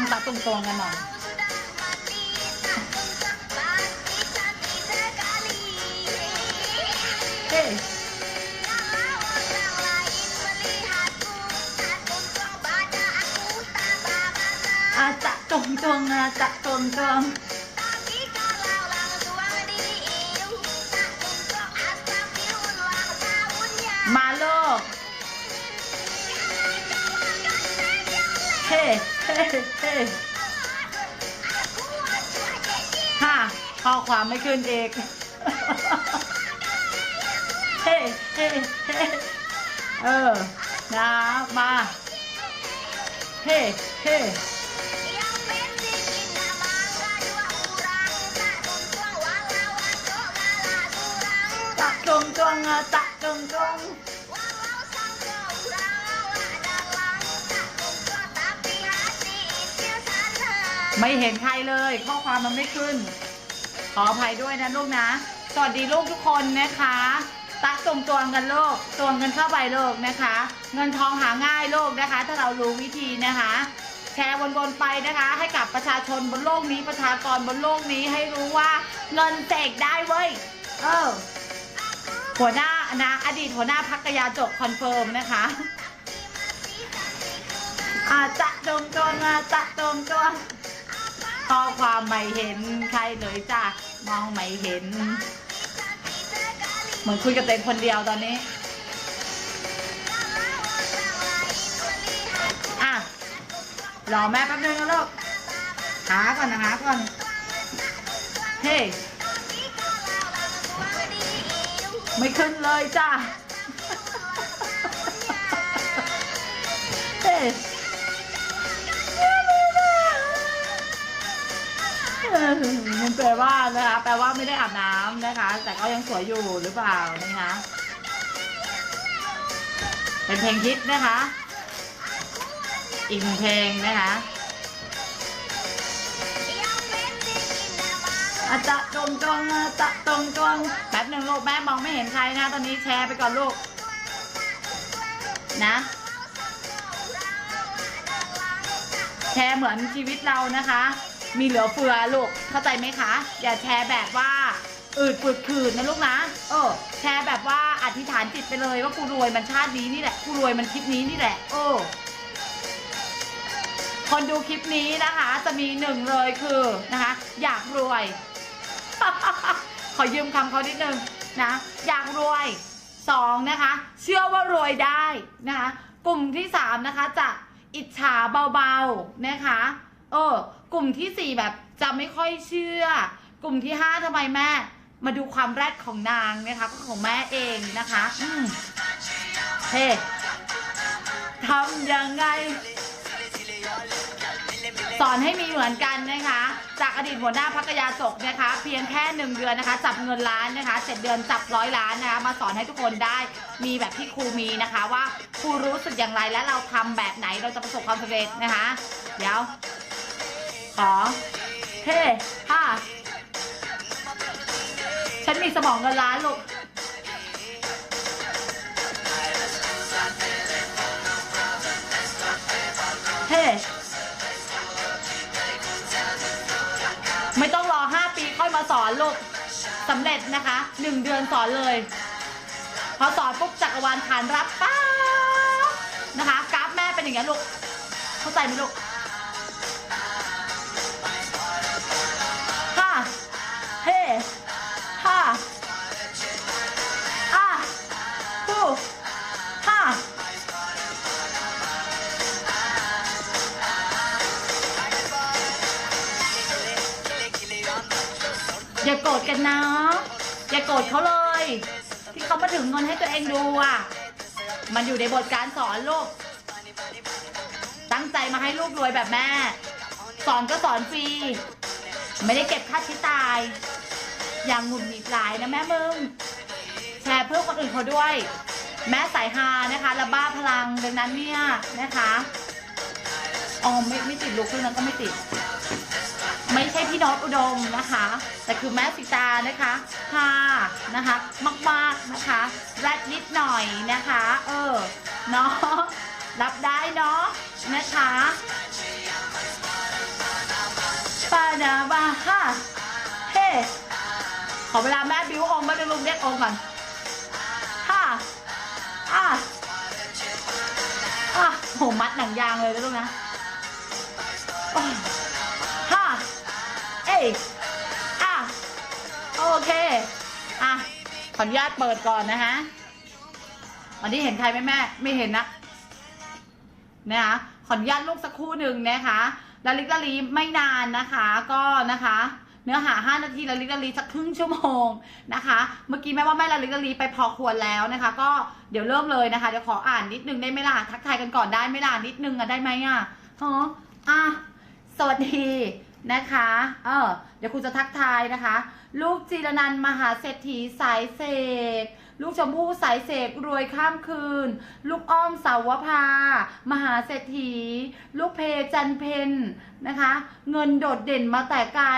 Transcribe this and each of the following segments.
ดี๋ยวนะมันต้องตัดตรงๆกันหน่อยเฮ้ยอาจะตรงตรงอาจะตรงตรง ข้อความไม่ขึ้นเอกเฮ้เฮ้เออ นะ มา เฮ้เฮ้ตักตรงตรงอะตักตรงตรงไม่เห็นใครเลย ข้อความมันไม่ขึ้น ขออภัยด้วยนะลูกนะ สวัสดีลูกทุกคนนะคะตักตรงตวงกันลูกตวงกันเข้าไปลูกนะคะ เงินทองหาง่ายลูกนะคะ ถ้าเรารู้วิธีนะคะ แชร์วนๆไปนะคะ ให้กับประชาชนบนโลกนี้ประชากรบนโลกนี้ให้รู้ว่าเงินเสกได้เว้ยเออหัวหน้านะอดีตหัวหน้าพักกยาจกคอนเฟิร์มนะคะอาจะตรงตวงอาจะตรงตวง ข้อความไม่เห็นใครเลยจ้ะมองไม่เห็น เหมือนคุยกับเต็นคนเดียวตอนนี้อะรอแม่แป๊บนึงนะลูกหาก่อนนะหาก่อน เฮ้ไม่ขึ้นเลยจ้ะเฮ้ มันแปลว่านะคะแปลว่าไม่ได้อาบน้ำนะคะ แต่ก็ยังสวยอยู่หรือเปล่านะคะเป็นเพลงฮิตนะคะ อีกหนึ่งเพลงนะคะอาจะตรงตรงอาจะตรงตรงแป๊บหนึ่งลูกแม่มองไม่เห็นใครนะ ตอนนี้แชร์ไปก่อนลูก นะ แชร์เหมือนชีวิตเรานะคะ มีเหลือเฟือลูกเข้าใจไหมคะ อย่าแชร์แบบว่าอืดปืดขืนนะลูกนะ เออ แชร์แบบว่าอธิษฐานจิตไปเลยว่ากูรวยมันชาตินี้นี่แหละกูรวยมันคลิปนี้นี่แหละโอ้คนดูคลิปนี้นะคะ จะมีหนึ่งเลยคือนะคะ อยากรวย ขอยืมคำเขานิดนึงนะ อยากรวยสองนะคะ เชื่อว่ารวยได้นะคะ กลุ่มที่สามนะคะจะอิจฉาเบาๆนะคะ เออ กลุ่มที่สี่แบบจะไม่ค่อยเชื่อ กลุ่มที่ห้าทำไมแม่ มาดูความแรดของนางนะคะก็ของแม่เองนะคะอืมเฮ้ทำยังไง สอนให้มีเหมือนกันนะคะ จากอดีตหัวหน้าพักยาจกนะคะ เพียงแค่หนึ่งเดือนนะคะ จับเงินล้านนะคะเจ็ดเดือนจับร้อยล้านนะคะมาสอนให้ทุกคนได้มีแบบที่ครูมีนะคะ ว่าครูรู้สึกอย่างไรและเราทำแบบไหนเราจะประสบความสำเร็จนะคะ เดี๋ยว ขอเฮ้ฮ่าฉันมีสมองเงินล้านลูกเฮ้ไม่ต้องรอ 5 ปีค่อยมาสอนลูกสำเร็จนะคะ 1 เดือนสอนเลย พอสอนปุ๊บจักรวาลขานรับป้านะคะ กราฟแม่เป็นอย่างนี้ลูก เข้าใจไหมลูก โกรธเขาเลย ที่เขามาถึงเงินให้ตัวเองดูอะ มันอยู่ในบทการสอนลูก ตั้งใจมาให้ลูกรวยแบบแม่ สอนก็สอนฟรี ไม่ได้เก็บค่าใช้จ่าย อย่างหงุดหงิดหลายนะแม่มึง แชร์เพื่อคนอื่นเขาด้วย แม่สายฮานะคะและบ้าพลังดังนั้นเนี่ยนะคะอ๋อไม่ไม่ติดลูกเรื่องนั้นก็ไม่ติด น็อตอุดมนะคะ แต่คือแม่สิตานะคะฮานะคะมากๆนะคะแรดนิดหน่อยนะคะ เออเนาะรับได้เนาะนะคะปาดาบาฮาเฮ้ขอเวลาแม่บิวองค์แม่ดึลุงเรีกองก่อนฮาอะอะโหมัดหนังยางเลยนะลูกนะ อ้ยอะ โอเค อะ ขออนุญาตเปิดก่อนนะฮะ วันนี้เห็นใครไหมแม่ ไม่เห็นนะ นะคะขออนุญาตลูกสักครู่หนึ่งนะคะลาลิกลาลีไม่นานนะคะ ก็นะคะ เนื้อหา 5 นาทีลาลิกลาลีสักครึ่งชั่วโมงนะคะ เมื่อกี้แม่ว่าแม่ลาลิกลาลีไปพอควรแล้วนะคะ ก็เดี๋ยวเริ่มเลยนะคะ เดี๋ยวขออ่านนิดนึงได้ไหมล่ะ ทักทายกันก่อนได้ไหมล่ะนิดนึงอะได้ไหมอะฮะอะสวัสดี นะคะ เออ เดี๋ยวครูจะทักทายนะคะ ลูกจีรนันมหาเศรษฐีสายเสก ลูกชมพู่สายเสกรวยข้ามคืน ลูกอ้อมสาวภามหาเศรษฐี ลูกเพจันเพนนะคะ เงินโดดเด่นมาแต่ไกล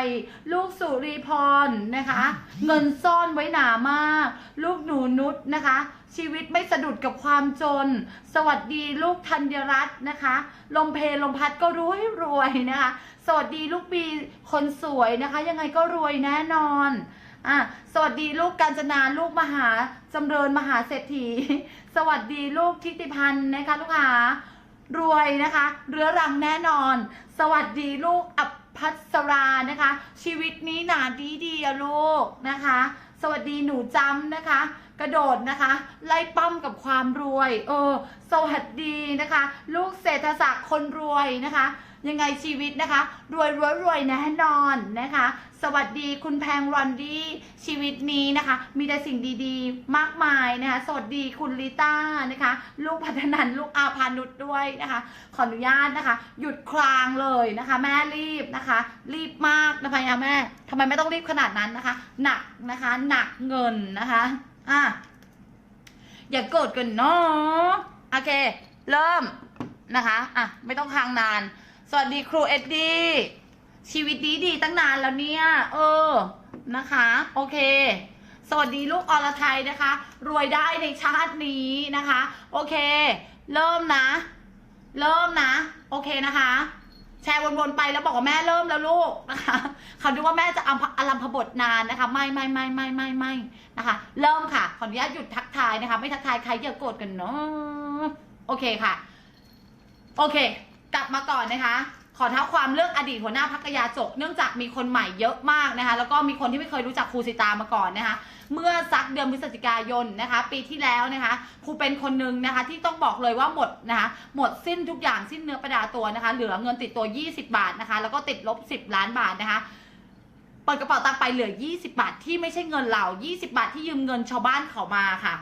ลูกสุรีพรนะคะ เงินซ่อนไว้หนามาก ลูกหนูนุชนะคะ ชีวิตไม่สะดุดกับความจน สวัสดีลูกธัญรัตน์นะคะ ลมเพลลมพัดก็รวยรวยนะคะ สวัสดีลูกบีคนสวยนะคะ ยังไงก็รวยแน่นอน อะสวัสดีลูกกาญจนาลูกมหาจำเริญมหาเศรษฐี สวัสดีลูกทิติพันธ์นะคะลูกค้ารวยนะคะ เรื้อรังแน่นอน สวัสดีลูกอัพัสรานะคะ ชีวิตนี้หนาดีดีอะลูกนะคะ สวัสดีหนูจำนะคะ กระโดดนะคะ ไล่ปั้มกับความรวย เออ สวัสดีนะคะ ลูกเศรษฐศักดิ์คนรวยนะคะ ยังไงชีวิตนะคะ รวยรวยรวยแน่นอนนะคะ สวัสดีคุณแพงรอนดี้ชีวิตนี้นะคะ มีแต่สิ่งดีๆ มากมายนะคะ สวัสดีคุณลิต้านะคะ ลูกพัฒนันลูกอาพานุชด้วยนะคะ ขออนุญาตนะคะ หยุดคลางเลยนะคะ แม่รีบนะคะ รีบมากนะคะยาแม่ทำไมไม่ต้องรีบขนาดนั้นนะคะ หนักนะคะ หนักเงินนะคะอะอย่าโกรธกันเนาะโอเค เริ่มนะคะ อะ ไม่ต้องค้างนาน สวัสดีครูเอ็ดดี้ชีวิตดีดีตั้งนานแล้วเนี่ย เออนะคะ โอเค สวัสดีลูกอรไทยนะคะ รวยได้ในชาตินี้นะคะ โอเค เริ่มนะ เริ่มนะ โอเคนะคะ แชร์วนๆไปแล้วบอกว่าแม่เริ่มแล้วลูกนะคะเขาดูว่าแม่จะอัลัมพบทนานนะคะ ไม่ไม่ไม่ไม่ไม่ไม่นะคะ เริ่มค่ะ ขออนุญาตหยุดทักทายนะคะ ไม่ทักทายใครอย่าโกรธกันเนาะโอเคค่ะ โอเค กลับมาก่อนนะคะ ขอเท้าความเรื่องอดีตหัวหน้าพักยาจก เนื่องจากมีคนใหม่เยอะมากนะคะ แล้วก็มีคนที่ไม่เคยรู้จักครูสิตามาก่อนนะคะ เมื่อสักเดือนพฤศจิกายนนะคะ ปีที่แล้วนะคะครูเป็นคนหนึ่งนะคะ ที่ต้องบอกเลยว่าหมดนะคะ หมดสิ้นทุกอย่างสิ้นเนื้อประดาตัวนะคะ เหลือเงินติดตัว 20 บาทนะคะ แล้วก็ติดลบ 10 ล้านบาทนะคะเปิดกระเป๋าตังค์ไปเหลือ 20 บาทที่ไม่ใช่เงินเรา 20 บาทที่ยืมเงินชาวบ้านเขามาค่ะ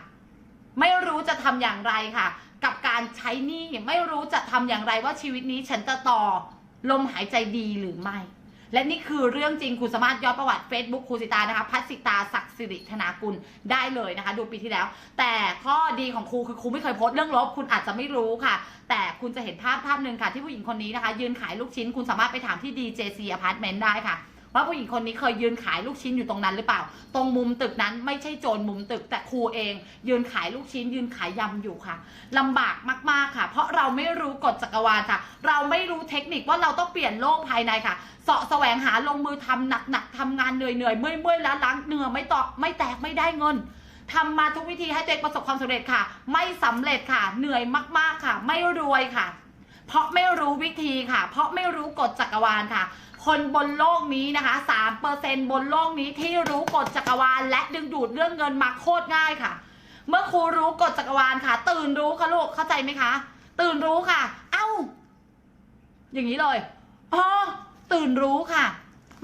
ไม่รู้จะทำอย่างไรค่ะ กับการใช้หนี้ไม่รู้จะทำอย่างไรว่าชีวิตนี้ฉันจะต่อลมหายใจดีหรือไม่ และนี่คือเรื่องจริงคุณสามารถย้อนประวัติ Facebook ครูสิตานะคะพัสิตาศักดิ์สิริธนากุลได้เลยนะคะ ดูปีที่แล้ว แต่ข้อดีของครูคือครูไม่เคยโพสต์เรื่องลบคุณอาจจะไม่รู้ค่ะ แต่คุณจะเห็นภาพภาพหนึ่งค่ะ ที่ผู้หญิงคนนี้นะคะ ยืนขายลูกชิ้นคุณสามารถไปถามที่ DJC Apartment ได้ค่ะ ว่าผู้หญิงคนนี้เคยยืนขายลูกชิ้นอยู่ตรงนั้นหรือเปล่า ตรงมุมตึกนั้นไม่ใช่โจรมุมตึกแต่ครูเอง ยืนขายลูกชิ้น ยืนขายยำอยู่ค่ะลำบากมากๆค่ะ เพราะเราไม่รู้กฎจักรวาลค่ะ เราไม่รู้เทคนิคว่าเราต้องเปลี่ยนโลกภายในค่ะเสาะแสวงหาลงมือทำหนักๆทำงานเหนื่อยๆเมื่อยๆแล้วล้างเหนื่อยไม่ตอกไม่แตกไม่ได้เงินทำมาทุกวิธีให้ตัวเองประสบความสำเร็จค่ะ ไม่สำเร็จค่ะ เหนื่อยมาก ๆค่ะ ไม่รวยค่ะ เพราะไม่รู้วิธีค่ะ เพราะไม่รู้กฎจักรวาลค่ะ คนบนโลกนี้นะคะ3%บนโลกนี้ที่รู้กฎจักรวาล และดึงดูดเรื่องเงินมาโคตรง่ายค่ะ เมื่อครูรู้กฎจักรวาลค่ะ ตื่นรู้ค่ะลูกเข้าใจไหมคะ ตื่นรู้ค่ะ เอ้า อย่างนี้เลยอ๋อตื่นรู้ค่ะ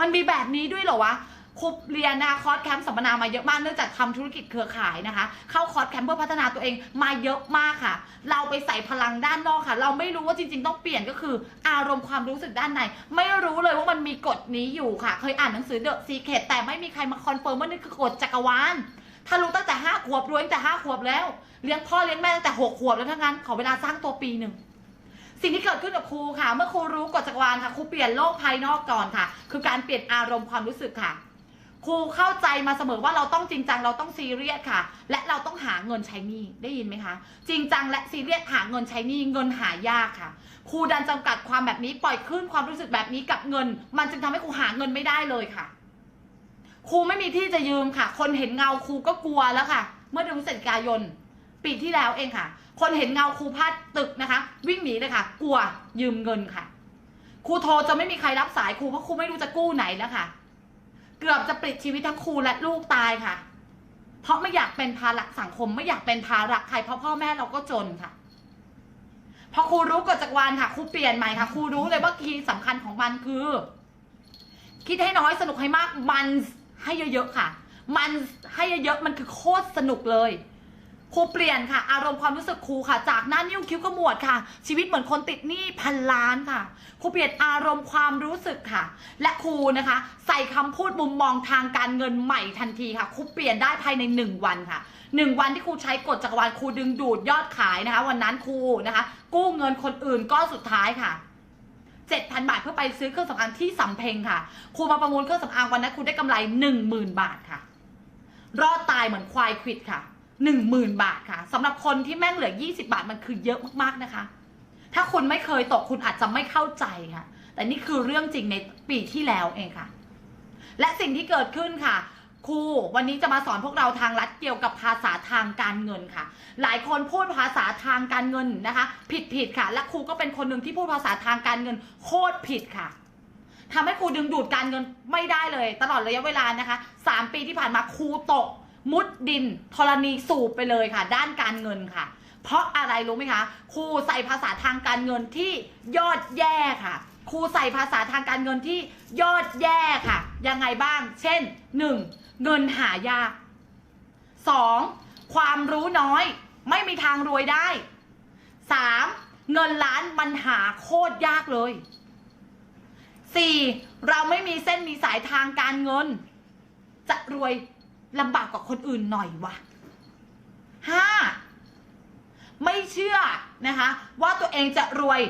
มันมีแบบนี้ด้วยเหรอวะ ครูเรียนนะคะคอร์สแคมป์สัมมนามาเยอะมากเนื่องจากทำธุรกิจเครือข่ายนะคะ เข้าคอร์สแคมป์เพื่อพัฒนาตัวเองมาเยอะมากค่ะ เราไปใส่พลังด้านนอกค่ะ เราไม่รู้ว่าจริง ๆ ต้องเปลี่ยนก็คือ อารมณ์ความรู้สึกด้านใน ไม่รู้เลยว่ามันมีกฎนี้อยู่ค่ะ เคยอ่านหนังสือ The Secret แต่ไม่มีใครมาคอนเฟิร์มว่านี่คือกฎจักรวาลถ้ารู้ตั้งแต่ห้าขวบรู้ตั้งแต่ห้าขวบแล้ว เลี้ยงพ่อเลี้ยงแม่ตั้งแต่หกขวบแล้วทั้งนั้นขอเวลาสร้างตัวปีหนึ่งสิ่งที่เกิดขึ้นกับครูค่ะ เมื่อครูรู้กฎจักรวาลค่ะครูเปลี่ยนโลกภายนอกก่อนค่ะ คือการเปลี่ยนอารมณ์ความรู้สึกค่ะ ครูเข้าใจมาเสมอว่าเราต้องจริงจังเราต้องซีเรียสค่ะ และเราต้องหาเงินใช้หนี้ได้ยินไหมคะ จริงจังและซีเรียสหาเงินใช้หนี้เงินหายากค่ะครูดันจำกัดความแบบนี้ปล่อยคลื่นความรู้สึกแบบนี้กับเงิน มันจึงทำให้ครูหาเงินไม่ได้เลยค่ะครูไม่มีที่จะยืมค่ะ คนเห็นเงาครูก็กลัวแล้วค่ะ เมื่อเดือนพฤศจิกายนปีที่แล้วเองค่ะ คนเห็นเงาครูพลาดตึกนะคะ วิ่งหนีเลยค่ะ กลัวยืมเงินค่ะครูโทรจะไม่มีใครรับสายครูเพราะครูไม่รู้จะกู้ไหนแล้วค่ะ เกือบจะปลิดชีวิตทั้งครูและลูกตายค่ะ เพราะไม่อยากเป็นภาระสังคมไม่อยากเป็นภาระใครเพราะพ่อแม่เราก็จนค่ะพอครูรู้กฎจักรวาลค่ะครูเปลี่ยนใหม่ค่ะครูรู้เลยว่าคีย์สำคัญของมันคือ คิดให้น้อยสนุกให้มากมันให้เยอะๆค่ะ มันให้เยอะๆมันคือโคตรสนุกเลย ครูเปลี่ยนค่ะ อารมณ์ความรู้สึกครูค่ะ จากหน้านิ้วคิ้วขมวดค่ะ ชีวิตเหมือนคนติดหนี้พันล้านค่ะครูเปลี่ยนอารมณ์ความรู้สึกค่ะ และครูนะคะ ใส่คำพูดมุมมองทางการเงินใหม่ทันทีค่ะครูเปลี่ยนได้ภายในหนึ่งวันค่ะหนึ่งวันที่ครูใช้กฎจักรวาลครูดึงดูดยอดขายนะคะ วันนั้นครูนะคะ กู้เงินคนอื่นก้อนสุดท้ายค่ะ7,000 บาทเพื่อไปซื้อเครื่องสำอางที่สำเพ็งค่ะ ครูมาประมูลเครื่องสำอางวันนั้นครูได้กำไร 10,000 บาทค่ะ รอดตายเหมือนควายควิดค่ะ 10,000 บาทค่ะสำหรับคนที่แม่งเหลือ 20 บาทมันคือเยอะมากๆนะคะ ถ้าคุณไม่เคยตกคุณอาจจะไม่เข้าใจค่ะ แต่นี่คือเรื่องจริงในปีที่แล้วเองค่ะ และสิ่งที่เกิดขึ้นค่ะครูวันนี้จะมาสอนพวกเราทางลัดเกี่ยวกับภาษาทางการเงินค่ะ หลายคนพูดภาษาทางการเงินนะคะ ผิดผิดๆค่ะ และครูก็เป็นคนหนึ่งที่พูดภาษาทางการเงิน โคตรผิดค่ะทำให้ครูดึงดูดการเงินไม่ได้เลย ตลอดระยะเวลานะคะสามปีที่ผ่านมาครูตก มุดดินธรณีสูบไปเลยค่ะ ด้านการเงินค่ะ เพราะอะไรรู้ไหมคะครูใส่ภาษาทางการเงินที่ยอดแย่ค่ะครูใส่ภาษาทางการเงินที่ยอดแย่ค่ะ ยังไงบ้าง เช่น 1. เงินหายาก 2. ความรู้น้อย ไม่มีทางรวยได้ 3. เงินล้านมันหาโคตรยากเลย 4. เราไม่มีเส้นมีสายทางการเงิน จะรวย ลำบากกว่าคนอื่นหน่อยวะ 5. ไม่เชื่อนะคะ ว่าตัวเองจะรวย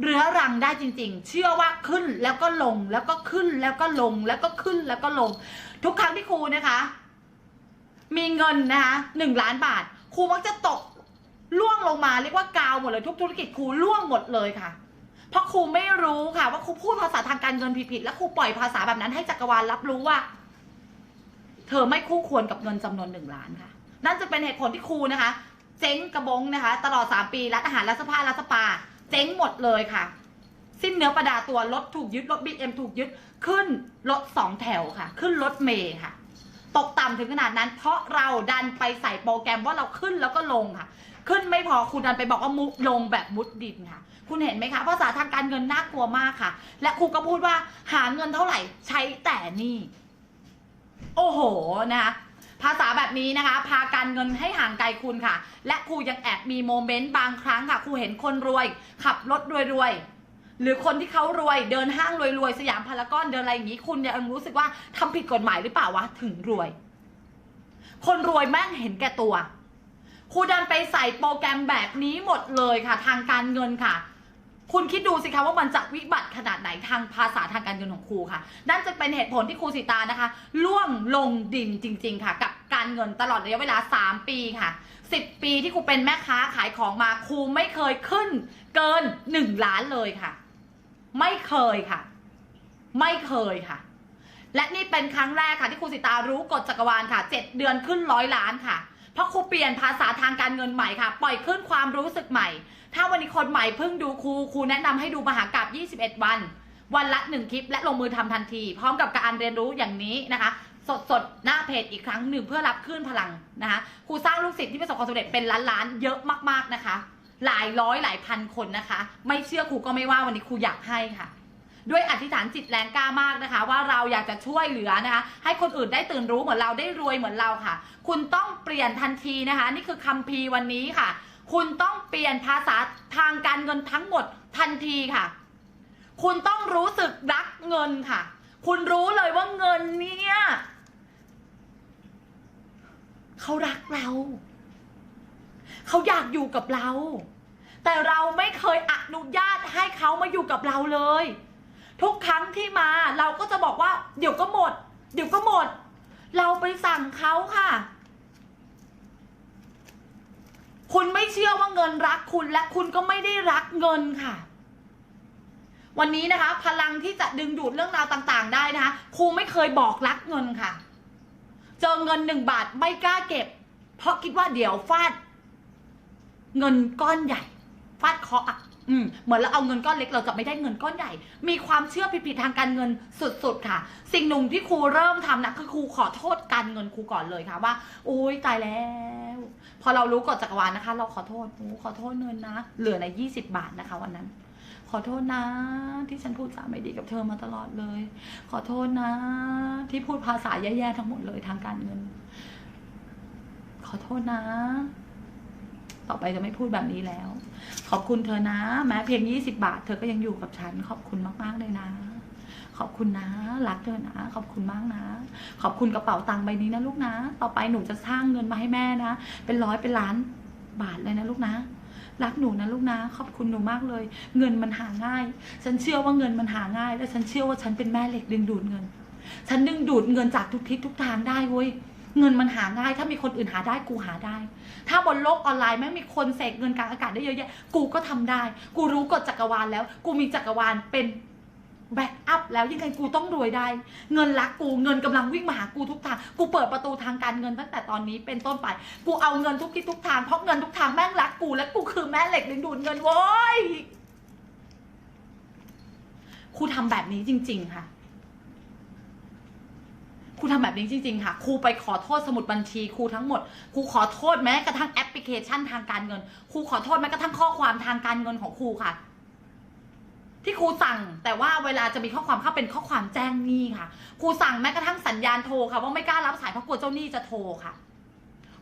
เรื้อรังได้จริง ๆ เชื่อว่าขึ้นแล้วก็ลงแล้วก็ขึ้นแล้วก็ลงแล้วก็ขึ้นแล้วก็ลง ทุกครั้งที่ครูนะคะ มีเงินนะคะหนึ่งล้านบาท ครูมักจะตกล่วงลงมาเรียกว่ากาวหมดเลยทุกธุรกิจครูล่วงหมดเลยค่ะ เพราะครูไม่รู้ค่ะ ว่าครูพูดภาษาทางการเงินผิดๆและครูปล่อยภาษาแบบนั้นให้จักรวาลรับรู้ว่า เธอไม่คู่ควรกับเงินจำนวนหนึ่งล้านค่ะ นั่นจะเป็นเหตุผลที่ครูนะคะ เจ๊งกระบงนะคะ ตลอด3ปีร้านอาหารร้านเสื้อผ้าร้านสปา เจ๊งหมดเลยค่ะ สิ้นเนื้อประดาตัวรถถูกยึดรถบีเอ็มถูกยึดขึ้นรถสองแถวค่ะ ขึ้นรถเมย์ค่ะ ตกต่ำถึงขนาดนั้น เพราะเราดันไปใส่โปรแกรมว่าเราขึ้นแล้วก็ลงค่ะ ขึ้นไม่พอคุณดันไปบอกว่ามุดลงแบบมุดดินค่ะ คุณเห็นไหมคะภาษาทางการเงินน่ากลัวมากค่ะ และครูก็พูดว่าหาเงินเท่าไหร่ใช้แต่นี่ โอ้โหนะคะภาษาแบบนี้นะคะ พาการเงินให้ห่างไกลคุณค่ะ และครูยังแอบมีโมเมนต์บางครั้งค่ะครูเห็นคนรวย ขับรถรวยๆหรือคนที่เขารวยเดินห้างรวยๆสยามพารากอนเดินอะไรอย่างนี้ คุณยังรู้สึกว่าทำผิดกฎหมายหรือเปล่าวะถึงรวย คนรวยแม่งเห็นแก่ตัวครูดันไปใส่โปรแกรมแบบนี้หมดเลยค่ะ ทางการเงินค่ะ คุณคิดดูสิคะว่ามันจะวิบัติขนาดไหนทางภาษาทางการเงินของครูค่ะ นั่นจะเป็นเหตุผลที่ครูสิตานะคะ ล่วงลงดินจริง ๆ ค่ะ กับการเงินตลอดระยะเวลา 3 ปีค่ะ 10 ปีที่ครูเป็นแม่ค้าขายของมาครูไม่เคยขึ้น เกิน 1 ล้านเลยค่ะ ไม่เคยค่ะ ไม่เคยค่ะ และนี่เป็นครั้งแรกค่ะ ที่ครูสิตารู้กฎจักรวาลค่ะ 7 เดือนขึ้นร้อยล้านค่ะ เพราะครูเปลี่ยนภาษาทางการเงินใหม่ค่ะ ปล่อยขึ้นความรู้สึกใหม่ ถ้าวันนี้คนใหม่เพิ่งดูครูครูแนะนำให้ดูมหากราบ21 วัน วันละ 1 คลิป และลงมือทำทันที พร้อมกับการเรียนรู้อย่างนี้นะคะ สดสดๆหน้าเพจอีกครั้งหนึ่งเพื่อรับคลื่นพลังนะคะครูสร้างลูกศิษย์ที่ประสบความสำเร็จเป็นล้านล้านๆเยอะมากๆนะคะ หลายร้อยหลายพันคนนะคะ ไม่เชื่อครูก็ไม่ว่าวันนี้ครูอยากให้ค่ะด้วยอธิษฐานจิตแรงกล้ามากนะคะ ว่าเราอยากจะช่วยเหลือนะคะ ให้คนอื่นได้ตื่นรู้เหมือนเราได้รวยเหมือนเราค่ะ คุณต้องเปลี่ยนทันทีนะคะ นี่คือคัมภีร์วันนี้ค่ะ คุณต้องเปลี่ยนภาษาทางการเงินทั้งหมดทันทีค่ะ คุณต้องรู้สึกรักเงินค่ะ คุณรู้เลยว่าเงินเนี่ยเขารักเรา เขาอยากอยู่กับเรา แต่เราไม่เคยอนุญาตให้เขามาอยู่กับเราเลย ทุกครั้งที่มาเราก็จะบอกว่า เดี๋ยวก็หมด เดี๋ยวก็หมด เราไปสั่งเขาค่ะ คุณไม่เชื่อว่าเงินรักคุณและคุณก็ไม่ได้รักเงินค่ะ วันนี้นะคะ พลังที่จะดึงดูดเรื่องราวต่างๆ ได้นะคะครูไม่เคยบอกรักเงินค่ะ เจอเงินหนึ่งบาทไม่กล้าเก็บ เพราะคิดว่าเดี๋ยวฟาด เงินก้อนใหญ่ ฟาดเคาะ อืมเหมือนเราเอาเงินก้อนเล็กเราจะไม่ได้เงินก้อนใหญ่ มีความเชื่อผิดๆทางการเงินสุดๆค่ะ สิ่งหนึ่งที่ครูเริ่มทำนะคือครูขอโทษการเงินครูก่อนเลยค่ะว่าโอ้ยตายแล้ว พอเรารู้กฎจักรวาลนะคะ เราขอโทษโอ้ขอโทษเงินนะเหลือในยี่สิบาทนะคะวันนั้น ขอโทษนะ ที่ฉันพูดจาไม่ดีกับเธอมาตลอดเลย ขอโทษนะ ที่พูดภาษาแย่ๆทั้งหมดเลยทางการเงิน ขอโทษนะ ต่อไปจะไม่พูดแบบนี้แล้ว ขอบคุณเธอนะ แม้เพียงยี่สิบาท เธอก็ยังอยู่กับฉัน ขอบคุณมากๆเลยนะ ขอบคุณนะรักเธอนะ ขอบคุณมากนะ ขอบคุณกระเป๋าตังค์ใบนี้นะลูกนะ ต่อไปหนูจะสร้างเงินมาให้แม่นะ เป็นร้อยเป็นล้านบาทเลยนะลูกนะรักหนูนะลูกนะขอบคุณหนูมากเลย เงินมันหาง่าย ฉันเชื่อว่าเงินมันหาง่าย และฉันเชื่อว่าฉันเป็นแม่เหล็กดึงดูดเงิน ฉันดึงดูดเงินจากทุกทิศทุกทางได้เว้ย เงินมันหาง่าย ถ้ามีคนอื่นหาได้กูหาได้ ถ้าบนโลกออนไลน์แม่งมีคนเสกเงินกลางอากาศได้เยอะแยะ กูก็ทำได้ กูรู้กฎจักรวาลแล้ว กูมีจักรวาลเป็นแบ็กอัพแล้วยังไงกูต้องรวยได้ เงินรักกูเงินกำลังวิ่งมาหากูทุกทาง กูเปิดประตูทางการเงินตั้งแต่ตอนนี้เป็นต้นไป กูเอาเงินทุกทิศทุกทางเพราะเงินทุกทางแม่งรักกูและกูคือแม่เหล็กดึงดูดเงินโว้ยครูทำแบบนี้จริง ๆ ค่ะ รูทำแบบนี้จริง ๆ ค่ะ ครูไปขอโทษสมุดบัญชีครูทั้งหมด ครูขอโทษแม้กระทั่งแอปพลิเคชันทางการเงิน ครูขอโทษแม้กระทั่งข้อความทางการเงินของครูค่ะ ที่ครูสั่งแต่ว่าเวลาจะมีข้อความเข้าเป็นข้อความแจ้งหนี้ค่ะ ครูสั่งแม้กระทั่งสัญญาณโทรค่ะ ว่าไม่กล้ารับสายเพราะกลัวเจ้าหนี้จะโทรค่ะ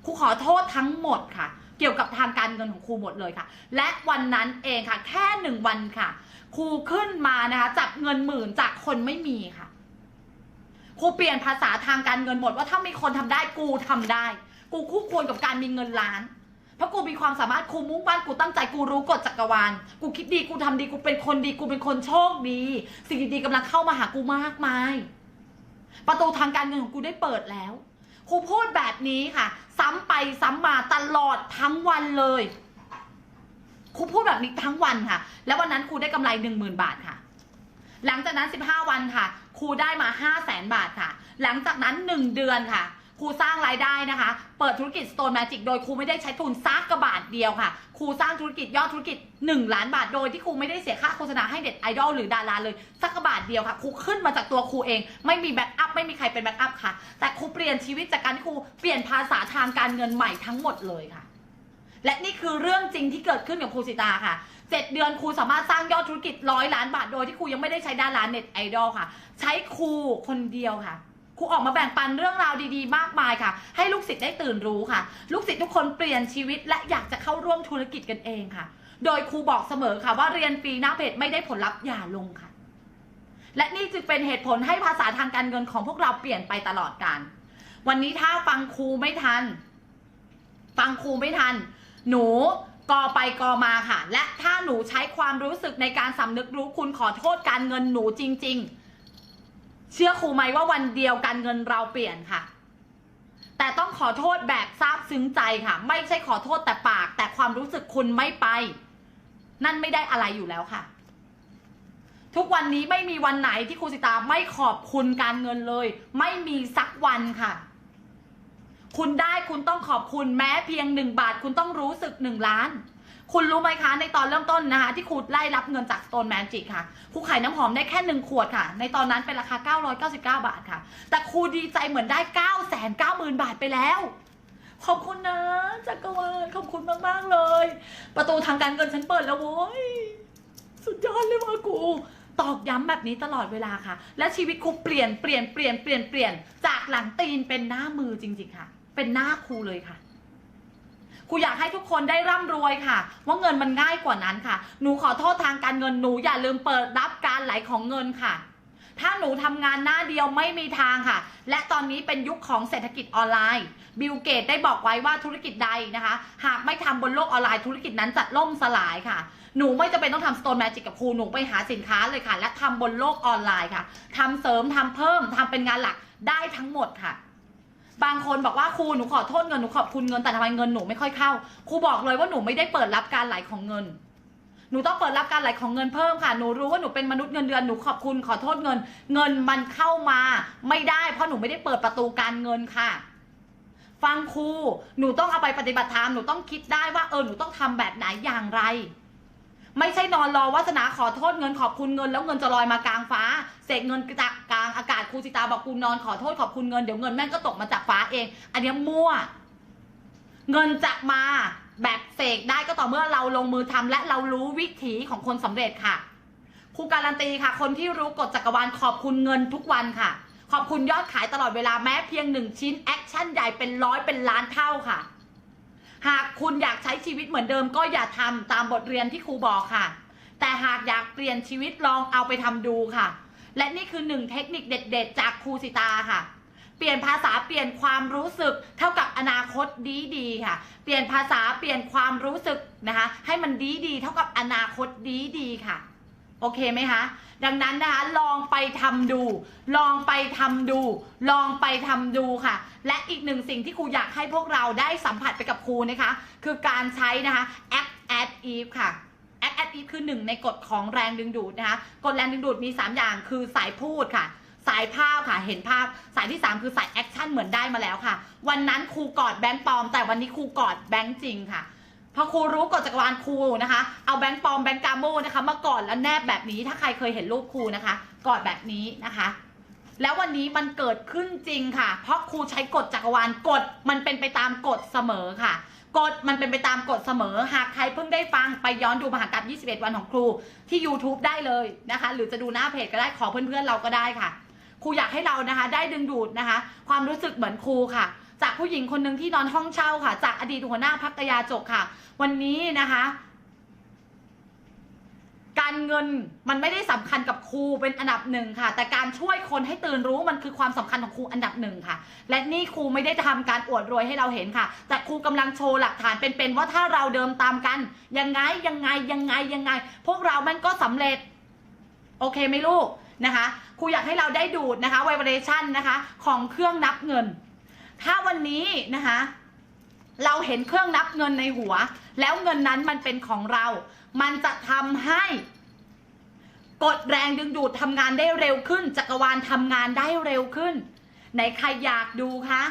ครูขอโทษทั้งหมดค่ะ เกี่ยวกับทางการเงินของครูหมดเลยค่ะ และวันนั้นเองค่ะ แค่หนึ่งวันค่ะ ครูขึ้นมานะคะจับเงินหมื่นจากคนไม่มีค่ะ ครูเปลี่ยนภาษาทางการเงินหมดว่าถ้ามีคนทำได้กูทำได้ กูคู่ควรกับการมีเงินล้าน เพราะกูมีความสามารถกูมุ่งมั่นกูตั้งใจกูรู้กฎจักรวาลกูคิดดีกูทำดีกูเป็นคนดีกูเป็นคนโชคดี สิ่งดีๆกำลังเข้ามาหากูมากมาย ประตูทางการเงินของกูได้เปิดแล้วครูพูดแบบนี้ค่ะ ซ้ำไปซ้ำมาตลอดทั้งวันเลยครูพูดแบบนี้ทั้งวันค่ะ แล้ววันนั้นครูได้กำไรหนึ่งหมื่นบาทค่ะ หลังจากนั้น 15 วันค่ะ ครูได้มา 5 0 0แสนบาทค่ะ หลังจากนั้น 1 เดือนค่ะ ครูสร้างรายได้นะคะ เปิดธุรกิจ Stone Magic โดยครูไม่ได้ใช้ทุนซักกระบาทเดียวค่ะ ครูสร้างธุรกิจยอดธุรกิจ 1 ล้านบาท โดยที่ครูไม่ได้เสียค่าโฆษณาให้เด็ดไอดอลหรือดาราเลยสักกระบาทเดียวค่ะ ครูขึ้นมาจากตัวครูเอง ไม่มีแบ็กอัพไม่มีใครเป็นแบ็กอัพค่ะ แต่ครูเปลี่ยนชีวิตจากการที่ครูเปลี่ยนภาษาทางการเงินใหม่ทั้งหมดเลยค่ะ และนี่คือเรื่องจริงที่เกิดขึ้นกับครูสิตาค่ะ เจ็ดเดือนครูสามารถสร้างยอดธุรกิจร้อยล้านบาทโดยที่ครูยังไม่ได้ใช้ดาราเน็ตไอดอลค่ะ ใช้ครูคนเดียวค่ะครูออกมาแบ่งปันเรื่องราวดีๆ มากมายค่ะ ให้ลูกศิษย์ได้ตื่นรู้ค่ะ ลูกศิษย์ทุกคนเปลี่ยนชีวิต และอยากจะเข้าร่วมธุรกิจกันเองค่ะ โดยครูบอกเสมอค่ะว่าเรียนฟรีหน้าเพจไม่ได้ผลลัพธ์อย่าลงค่ะ และนี่จึงเป็นเหตุผลให้ภาษาทางการเงินของพวกเราเปลี่ยนไปตลอดกาลวันนี้ถ้าฟังครูไม่ทัน ฟังครูไม่ทัน หนู กอไปกอมาค่ะ และถ้าหนูใช้ความรู้สึกในการสำนึกรู้คุณขอโทษการเงินหนูจริง ๆ เชื่อครูไหมว่าวันเดียวการเงินเราเปลี่ยนค่ะ แต่ต้องขอโทษแบบซาบซึ้งใจค่ะ ไม่ใช่ขอโทษแต่ปาก แต่ความรู้สึกคุณไม่ไป นั่นไม่ได้อะไรอยู่แล้วค่ะ ทุกวันนี้ไม่มีวันไหนที่ครูสิตาไม่ขอบคุณการเงินเลย ไม่มีสักวันค่ะ คุณได้คุณต้องขอบคุณแม้เพียงหนึ่งบาท คุณต้องรู้สึกหนึ่งล้าน คุณรู้ไหมคะ ในตอนเริ่มต้นนะคะ ที่ครูไล่รับเงินจาก Stone Magic ค่ะครูขายน้ำหอมได้แค่หนึ่งขวดค่ะ ในตอนนั้นเป็นราคา 999 บาทค่ะ แต่ครูดีใจเหมือนได้ 9 9 0 0 0 0 บาทไปแล้วขอบคุณนะจักรวาลขอบคุณมาก ๆ เลย ประตูทางการเงินฉันเปิดแล้วโว้ย สุดยอดเลยว่ะกู ตอกย้ำแบบนี้ตลอดเวลาค่ะ และชีวิตครูเปลี่ยนเปลี่ยนเปลี่ยนเปลี่ยนเปลี่ยนจากหลังตีนเป็นหน้ามือจริง ๆ ค่ะ เป็นหน้าครูเลยค่ะครูอยากให้ทุกคนได้ร่ำรวยค่ะ ว่าเงินมันง่ายกว่านั้นค่ะ หนูขอโทษทางการเงินหนูอย่าลืมเปิดรับการไหลของเงินค่ะ ถ้าหนูทำงานหน้าเดียวไม่มีทางค่ะ และตอนนี้เป็นยุคของเศรษฐกิจออนไลน์ บิลเกตได้บอกไว้ว่าธุรกิจใดนะคะ หากไม่ทำบนโลกออนไลน์ธุรกิจนั้นจะล่มสลายค่ะ หนูไม่จำเป็นต้องทำ Stone Magic กับครูหนูไปหาสินค้าเลยค่ะ และทำบนโลกออนไลน์ค่ะทำเสริมทำเพิ่มทำเป็นงานหลักได้ทั้งหมดค่ะ บางคนบอกว่าครูหนูขอโทษเงินหนูขอบคุณเงินแต่ทำไมเงินหนูไม่ค่อยเข้าครูบอกเลยว่าหนูไม่ได้เปิดรับการไหลของเงิน หนูต้องเปิดรับการไหลของเงินเพิ่มค่ะหนูรู้ว่าหนูเป็นมนุษย์เงินเดือนหนูขอบคุณขอโทษเงิน เงินมันเข้ามา ไม่ได้เพราะหนูไม่ได้เปิดประตูการเงินค่ะ ฟังครูหนูต้องเอาไปปฏิบัติธรรมหนูต้องคิดได้ว่าเออหนูต้องทำแบบไหนอย่างไร ไม่ใช่นอนรอวาสนาขอโทษเงินขอบคุณเงิน แล้วเงินจะลอยมากลางฟ้า เสกเงินจากกลางอากาศครูสิตาบอกกูนอนขอโทษขอบคุณเงินเดี๋ยวเงินแม่งก็ตกมาจากฟ้าเอง อันนี้มั่ว เงินจะมาแบบเสกได้ก็ต่อเมื่อเราลงมือทำและเรารู้วิถีของคนสำเร็จค่ะครูการันตีค่ะ คนที่รู้กฎจักรวาลขอบคุณเงินทุกวันค่ะ ขอบคุณยอดขายตลอดเวลาแม้เพียงหนึ่งชิ้นแอคชั่นใหญ่เป็นร้อยเป็นล้านเท่าค่ะ หากคุณอยากใช้ชีวิตเหมือนเดิมก็อย่าทำตามบทเรียนที่ครูบอกค่ะ แต่หากอยากเปลี่ยนชีวิตลองเอาไปทำดูค่ะ และนี่คือหนึ่งเทคนิคเด็ด ๆ จากครูสิตาค่ะ เปลี่ยนภาษาเปลี่ยนความรู้สึก เท่ากับอนาคตดีดีๆค่ะ เปลี่ยนภาษาเปลี่ยนความรู้สึกนะคะ ให้มันดีดีๆเท่ากับอนาคตดีดีๆค่ะ โอเคไหมคะ ดังนั้นนะคะลองไปทำดู ลองไปทำดู ลองไปทำดูค่ะ และอีกหนึ่งสิ่งที่ครูอยากให้พวกเราได้สัมผัสไปกับครูนะคะ คือการใช้นะคะแอป at eve ค่ะแอป at eve คือหนึ่งในกฎของแรงดึงดูดนะคะกฎแรงดึงดูดมี 3 อย่างคือสายพูดค่ะ สายภาพค่ะเห็นภาพ สายที่ 3 คือสายแอคชั่นเหมือนได้มาแล้วค่ะ วันนั้นครูกอดแบงค์ปลอม แต่วันนี้ครูกอดแบงค์จริงค่ะ พอครูรู้กฎจักรวาลครูนะคะ เอาแบงค์ปลอมแบงค์กาโมนะคะมาก่อนแล้วแนบแบบนี้ถ้าใครเคยเห็นรูปครูนะคะกอดแบบนี้นะคะ แล้ววันนี้มันเกิดขึ้นจริงค่ะ เพราะครูใช้กฎจักรวาลกฎมันเป็นไปตามกฎเสมอค่ะกฎมันเป็นไปตามกฎเสมอ หากใครเพิ่งได้ฟังไปย้อนดูมหากรรม21 วันของครูที่ YouTube ได้เลยนะคะ หรือจะดูหน้าเพจก็ได้ขอเพื่อนๆเราก็ได้ค่ะ ครูอยากให้เรานะคะ ได้ดึงดูดนะคะ ความรู้สึกเหมือนครูค่ะ จากผู้หญิงคนหนึ่งที่นอนห้องเช่าค่ะ จากอดีตหัวหน้าพักกยาจกค่ะ วันนี้นะคะ การเงินมันไม่ได้สำคัญกับครูเป็นอันดับหนึ่งค่ะ แต่การช่วยคนให้ตื่นรู้มันคือความสำคัญของครูอันดับหนึ่งค่ะ และนี่ครูไม่ได้ทำการอวดรวยให้เราเห็นค่ะ แต่ครูกำลังโชว์หลักฐานเป็นๆว่าถ้าเราเดิมตามกัน ยังไงยังไงยังไงยังไง พวกเรามันก็สำเร็จ โอเคไหมลูกนะคะครูอยากให้เราได้ดูดนะคะไวเบรชั่นนะคะ ของเครื่องนับเงิน ถ้าวันนี้นะคะ เราเห็นเครื่องนับเงินในหัว แล้วเงินนั้นมันเป็นของเรา มันจะทำให้กดแรงดึงดูดทำงานได้เร็วขึ้น จักรวาลทำงานได้เร็วขึ้นไหนใครอยากดูคะ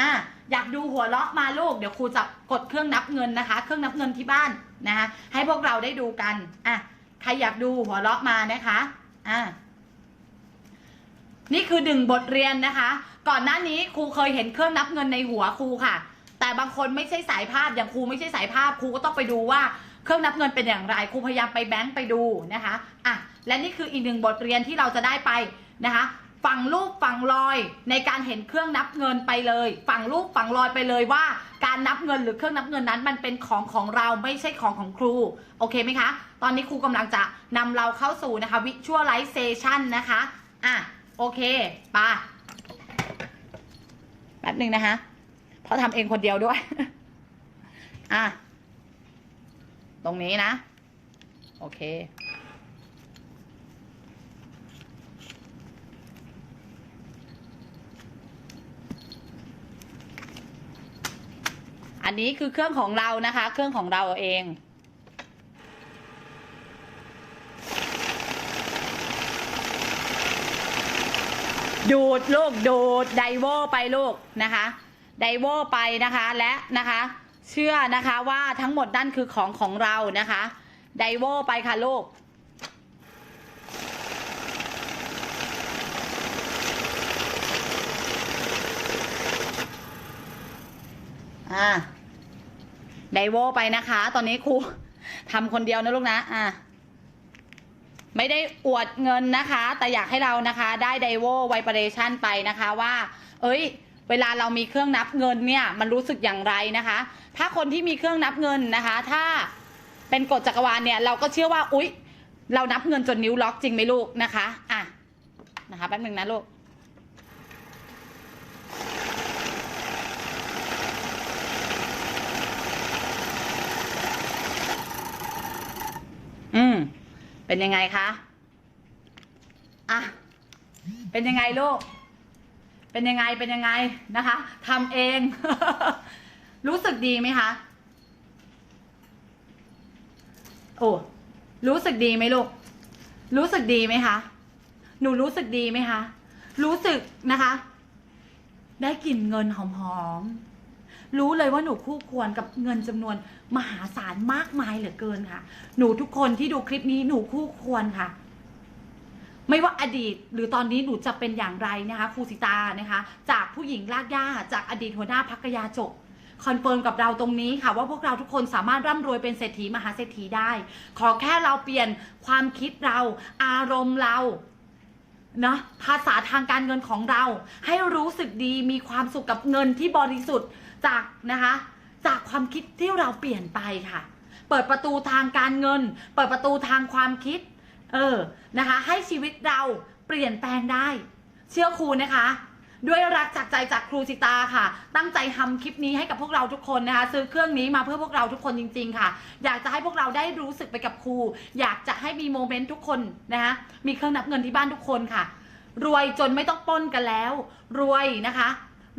อะอยากดูหัวเราะมาลูก เดี๋ยวครูจะกดเครื่องนับเงินนะคะ เครื่องนับเงินที่บ้านนะคะให้พวกเราได้ดูกันอะใครอยากดูหัวเราะมานะคะอะ นี่คือดึงบทเรียนนะคะ ก่อนหน้านี้ครูเคยเห็นเครื่องนับเงินในหัวครูค่ะ แต่บางคนไม่ใช่สายภาพอย่างครูไม่ใช่สายภาพครูก็ต้องไปดูว่าเครื่องนับเงินเป็นอย่างไรครูพยายามไปแบงค์ไปดูนะคะอะและนี่คืออีกหนึ่งบทเรียนที่เราจะได้ไปนะคะฝั่งรูปฝั่งรอยในการเห็นเครื่องนับเงินไปเลยฝั่งรูปฝั่งรอยไปเลยว่า การนับเงินหรือเครื่องนับเงินนั้น มันเป็นของของเราไม่ใช่ของของครูโอเคไหมคะ ตอนนี้ครูกำลังจะนำเราเข้าสู่นะคะ visualization นะคะอะ โอเคป่ะแป๊บหนึ่งนะคะ เพราะทำเองคนเดียวด้วย อะ ตรงนี้นะ โอเค อันนี้คือเครื่องของเรานะคะ เครื่องของเราเอง ดูดลูกดูดไดโวไปลูกนะคะไดโวไปนะคะและนะคะ เชื่อนะคะว่าทั้งหมดนั่นคือของของเรานะคะไดโวไปค่ะลูกอ่าไดโวไปนะคะ ตอนนี้ครูทำคนเดียวนะลูกนะ อ่า ไม่ได้อวดเงินนะคะ แต่อยากให้เรานะคะได้ไดโวไวเปเรชันไปนะคะว่า เอ้ย เวลาเรามีเครื่องนับเงินเนี่ยมันรู้สึกอย่างไรนะคะ ถ้าคนที่มีเครื่องนับเงินนะคะ ถ้าเป็นกฎจักรวาลเนี่ยเราก็เชื่อว่าอุ๊ย เรานับเงินจนนิ้วล็อกจริงไหมลูกนะคะอะนะคะแป๊บหนึ่งนะลูกอืม เป็นยังไงคะ อะ เป็นยังไงลูก เป็นยังไง เป็นยังไงนะคะ ทำเอง รู้สึกดีไหมคะ โอ้ รู้สึกดีไหมลูก รู้สึกดีไหมคะ หนูรู้สึกดีไหมคะ รู้สึกนะคะ ได้กลิ่นเงินหอมๆ รู้เลยว่าหนูคู่ควรกับเงินจำนวนมหาศาลมากมายเหลือเกินค่ะ หนูทุกคนที่ดูคลิปนี้หนูคู่ควรค่ะ ไม่ว่าอดีตหรือตอนนี้หนูจะเป็นอย่างไรนะคะครูสิตานะคะ จากผู้หญิงลากย่าจากอดีตหัวหน้าพักยาจกคอนเฟิร์มกับเราตรงนี้ค่ะว่าพวกเราทุกคนสามารถร่ำรวยเป็นเศรษฐีมหาเศรษฐีได้ ขอแค่เราเปลี่ยนความคิดเราอารมณ์เรานะภาษาทางการเงินของเรา ให้รู้สึกดีมีความสุขกับเงินที่บริสุทธิ์ จากนะคะ จากความคิดที่เราเปลี่ยนไปค่ะ เปิดประตูทางการเงิน เปิดประตูทางความคิด เออนะคะ ให้ชีวิตเราเปลี่ยนแปลงได้ เชื่อครูนะคะด้วยรักจากใจจากครูสิตาค่ะ ตั้งใจทำคลิปนี้ให้กับพวกเราทุกคนนะคะ ซื้อเครื่องนี้มาเพื่อพวกเราทุกคนจริง ๆ ค่ะ อยากจะให้พวกเราได้รู้สึกไปกับครู อยากจะให้มีโมเมนต์ทุกคนนะคะมีเครื่องนับเงินที่บ้านทุกคนค่ะ รวยจนไม่ต้องป้นกันแล้ว รวยนะคะ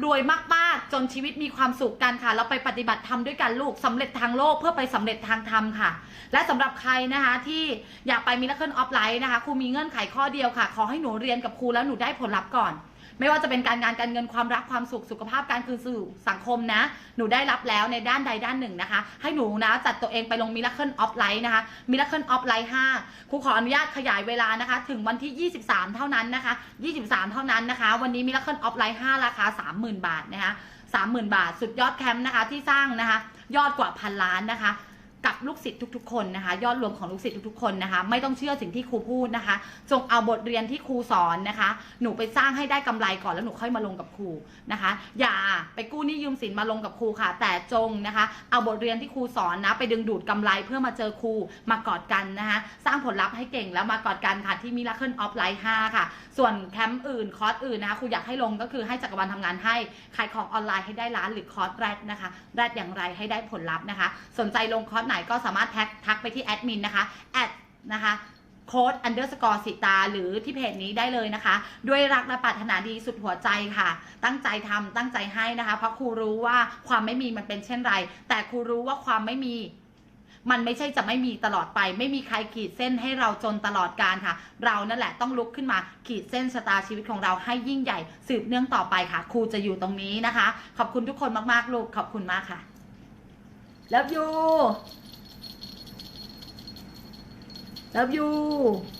รวยมากๆ จนชีวิตมีความสุขกันค่ะ เราไปปฏิบัติธรรมด้วยกันลูกสำเร็จทางโลกเพื่อไปสำเร็จทางธรรมค่ะ และสำหรับใครนะคะที่อยากไปมิราเคิลออฟไลน์นะคะครูมีเงื่อนไขข้อเดียวค่ะ ขอให้หนูเรียนกับครูแล้วหนูได้ผลลัพธ์ก่อน ไม่ว่าจะเป็นการงานการเงินความรักความสุขสุขภาพการคืนสู่สังคมนะ หนูได้รับแล้วในด้านใดด้านหนึ่งนะคะ ให้หนูนะจัดตัวเองไปลงมิราเคิลออฟไลน์นะคะมิราเคิลออฟไลน์5ครูขออนุญาตขยายเวลานะคะ ถึงวันที่ 23 เท่านั้นนะคะ 23 เท่านั้นนะคะ วันนี้มิราเคิลออฟไลน์5ราคา 30,000 บาทนะคะ30,000 บาท สุดยอดแคมป์นะคะที่สร้างนะคะ ยอดกว่าพันล้านนะคะ กับลูกศิษย์ทุก ๆ คนนะคะ ยอดรวมของลูกศิษย์ทุกๆคนนะคะ ไม่ต้องเชื่อสิ่งที่ครูพูดนะคะ จงเอาบทเรียนที่ครูสอนนะคะ หนูไปสร้างให้ได้กำไรก่อนแล้วหนูค่อยมาลงกับครูนะคะ อย่าไปกู้หนี้ยืมสินมาลงกับครูค่ะ แต่จงนะคะ เอาบทเรียนที่ครูสอนนะไปดึงดูดกำไรเพื่อมาเจอครูมากอดกันนะคะ สร้างผลลัพธ์ให้เก่งแล้วมากอดกันค่ะที่มิราเคิลออฟไลน์5ค่ะ ส่วนแคมป์อื่นคอร์สอื่นนะคะครูอยากให้ลงก็คือให้จักรวาลทำงานให้ขายของออนไลน์ให้ได้ล้านหรือคอร์สแรดนะคะแรดอย่างไรให้ได้ผลลัพธ์นะคะ สนใจลงคอร์สไหนก็สามารถแท็กทักไปที่แอดมินนะคะแอดนะคะโค้ด underscore สิตา หรือที่เพจนี้ได้เลยนะคะ ด้วยรักและปรารถนาดีสุดหัวใจค่ะ ตั้งใจทำตั้งใจให้นะคะ เพราะครูรู้ว่าความไม่มีมันเป็นเช่นไร แต่ครูรู้ว่าความไม่มีมันไม่ใช่จะไม่มีตลอดไป ไม่มีใครขีดเส้นให้เราจนตลอดการค่ะ เรานั่นแหละต้องลุกขึ้นมาขีดเส้นชะตาชีวิตของเราให้ยิ่งใหญ่ สืบเนื่องต่อไปค่ะ ครูจะอยู่ตรงนี้นะคะ ขอบคุณทุกคนมากๆลูกขอบคุณมากค่ะ Love you Love you